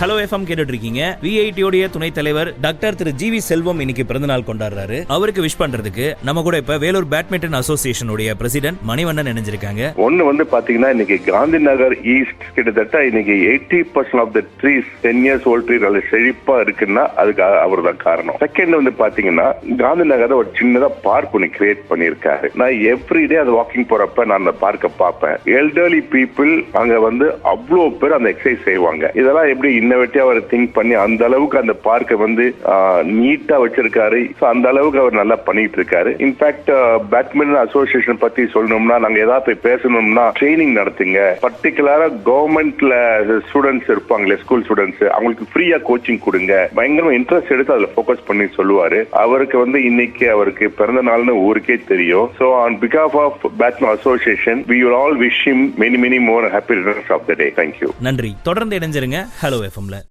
Hello FM கேட்டுட்டு இருக்கீங்க விஐடியோடைய துணைத் தலைவர் டாக்டர் திரு ஜி வி செல்வம் இன்னைக்கு பிறந்தநாள் கொண்டாடுறாரு. அவருக்கு விஷ் பண்றதுக்கு நம்ம கூட இப்ப வேலூர் பேட்மிண்டன் அசோசியேஷனுடைய பிரசிடென்ட் மணிவண்ணன் நினைஞ்சிருக்காங்க ஒன்னு வந்து பாத்தீங்கன்னா இன்னைக்கு காந்தி நகர் ஈஸ்ட் கிட்டத்தட்ட இன்னைக்கு eighty percent of the trees ten years old tree நல்ல செழிப்பா இருக்குன்னா அதுக்கு அவர் தான் காரணம். செகண்ட் வந்து பாத்தீங்கன்னா காந்தி நகர் ஒரு சின்னதா பார்க் ஒன்று கிரியேட் பண்ணியிருக்காரு. நான் எவ்ரிடே அது வாக்கிங் போறப்ப நான் அந்த பார்க்கை பார்ப்பேன். எல்டர்லி பீப்புள் அங்க வந்து அவ்வளோ பேர் அந்த எக்ஸசைஸ் செய்வாங்க. இதெல்லாம் எப்படி இன்னோவேட்டிவா அவர் திங்க் பண்ணி அந்த அளவுக்கு அந்த பார்க்கை வந்து நீட்டா வச்சிருக்காரு. அந்த அளவுக்கு அவர் நல்லா பண்ணிட்டு இருக்காரு இன்ஃபேக்ட் பேட்மிண்டன் அசோசியேஷன் பத்தி சொல்லணும்னா நாங்க ஏதாவது பேசணும்னா ட்ரைனிங் நடத்துங்க. பர்டிகுலரா கவர்மெண்ட்ல ஸ்டூடெண்ட்ஸ் இருப்பாங்களே ஸ்கூல் ஸ்டூடெண்ட்ஸ் அவங்களுக்கு ஃப்ரீயா கோச்சிங் கொடுங்க. பயங்கரமா இன்ட்ரெஸ்ட் எடுத்து அதுல போக்கஸ் பண்ணி சொல்லுவாரு. அவருக்கு வந்து இன்னைக்கு அவருக்கு பிறந்த நாள்னு ஊருக்கே தெரியும். So on because of of badminton association we will all wish him many many more happy returns of the day thank you நன்றி. தொடர்ந்து இணைஞ்சிருங்க. ஹலோ platformல